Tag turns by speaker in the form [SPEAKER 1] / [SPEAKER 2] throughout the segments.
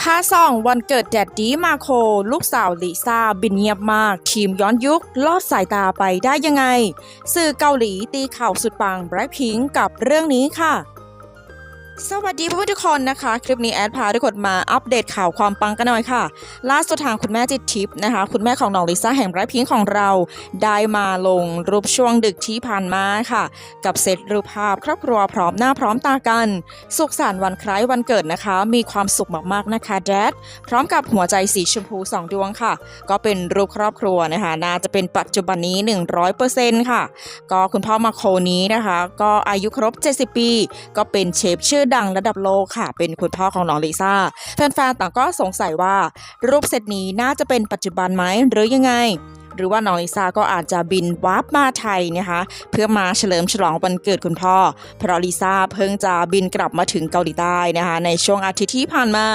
[SPEAKER 1] พาซองวันเกิดแดดดีมาโค ลูกสาวลิซ่าบินเงียบมาก ทีมย้อนยุคลอดสายตาไปได้ยังไง สื่อเกาหลีตีข่าวสุดปังแบล็คพิงกับเรื่องนี้ค่ะ สวัสดีเพื่อนทุกคนนะคะ คลิปนี้แอดพาทุกคนมาอัปเดตข่าวความปังกันหน่อยค่ะ ล่าสุดทางคุณแม่จิตทิพย์นะคะ คุณแม่ของน้องลิซ่าแห่งไร้พิงของเรา ได้มาลงรูปช่วงดึกที่ผ่านมาค่ะ กับเซตรูปภาพครอบครัวพร้อมหน้าพร้อมตากัน สุขสันต์วันคล้ายวันเกิดนะคะ มีความสุขมากๆนะคะแดดพร้อมกับหัวใจสีชมพูสองดวงค่ะ ก็เป็นรูปครอบครัวนะคะน่าจะเป็นปัจจุบันนี้ 100%ค่ะ ก็คุณพ่อมาโคนี้นะคะ ก็อายุครบ 70 ปี ก็เป็นเชฟชื่อดังระดับโลกค่ะ เป็นคุณพ่อของน้องลิซ่า แฟนๆต่างก็สงสัยว่ารูปเซตนี้น่าจะเป็นปัจจุบันไหมหรือยังไง หรือว่าน้องลิซ่าก็อาจจะบินวาร์ปมาไทยนะคะเพื่อมาเฉลิมฉลองวันเกิดคุณพ่อ เพราะลิซ่าเพิ่งจะบินกลับมาถึงเกาหลีใต้นะคะในช่วงอาทิตย์ที่ผ่านมา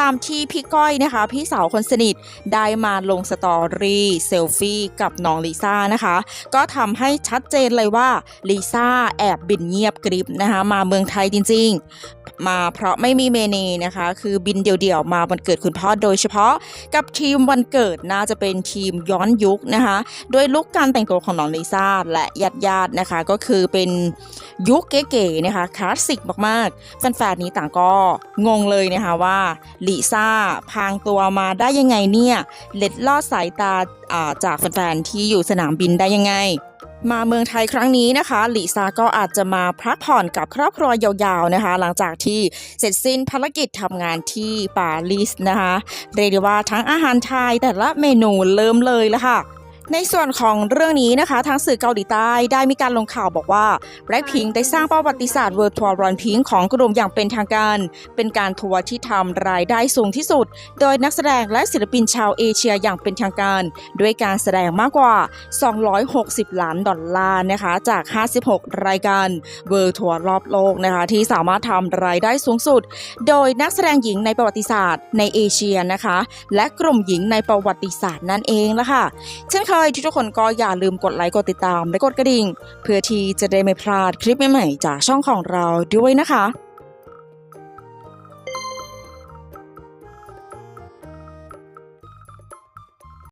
[SPEAKER 1] ตามที่พี่ก้อยนะคะ พี่สาวคนสนิทได้มาลงสตอรี่เซลฟี่กับน้องลิซ่านะคะ ก็ทำให้ชัดเจนเลยว่าลิซ่าแอบบินเงียบกริบนะคะมาเมืองไทยจริง ๆ มาเพราะไม่มีเมเนนะคะ คือบินเดี่ยวๆมาวันเกิดคุณพ่อโดยเฉพาะกับทีมวันเกิดน่าจะเป็นทีมย้อนยุคนะคะด้วยลุคการแต่งตัวของน้องลิซ่าและญาติญาตินะคะก็คือเป็นยุคเก๋ๆนะคะคลาสสิกมากๆแฟนๆนี้ต่างก็งงเลยนะคะว่าลิซ่าพางตัวมาได้ยังไงเนี่ยเล็ดลอดสายตาาจากแฟนๆที่อยู่สนามบินได้ยังไง มาเมืองไทยครั้งนี้นะคะลิซ่าก็อาจจะมาพักผ่อนกับครอบครัวยาวๆนะคะ หลังจากที่เสร็จสิ้นภารกิจทำงานที่ปารีสนะคะ เรียกได้ว่าทั้งอาหารไทยแต่ละเมนูเริ่มเลยละค่ะ ในส่วนของเรื่องนี้นะคะ ทางสื่อเกาหลีใต้ได้มีการลงข่าวบอกว่า Blackpink ได้สร้างประวัติศาสตร์ World Tour Run Pink ของกลุ่มอย่างเป็นทางการ เป็นการทัวร์ที่ทำรายได้สูงที่สุด โดยนักแสดงและศิลปินชาวเอเชียอย่างเป็นทางการ ด้วยการแสดงมากกว่า 260 ล้านดอลลาร์นะคะจาก 56 รายการ World Tour รอบโลกนะคะที่สามารถทำรายได้สูงสุด โดยนักแสดงหญิงในประวัติศาสตร์ในเอเชียนะคะ และกลุ่มหญิงในประวัติศาสตร์นั่นเองละค่ะเช่นใครทุกคนก็อย่าลืมกดไลค์กดติดตามและกดกระดิ่ง เพื่อที่จะได้ไม่พลาดคลิปใหม่ๆจากช่องของเราด้วยนะคะ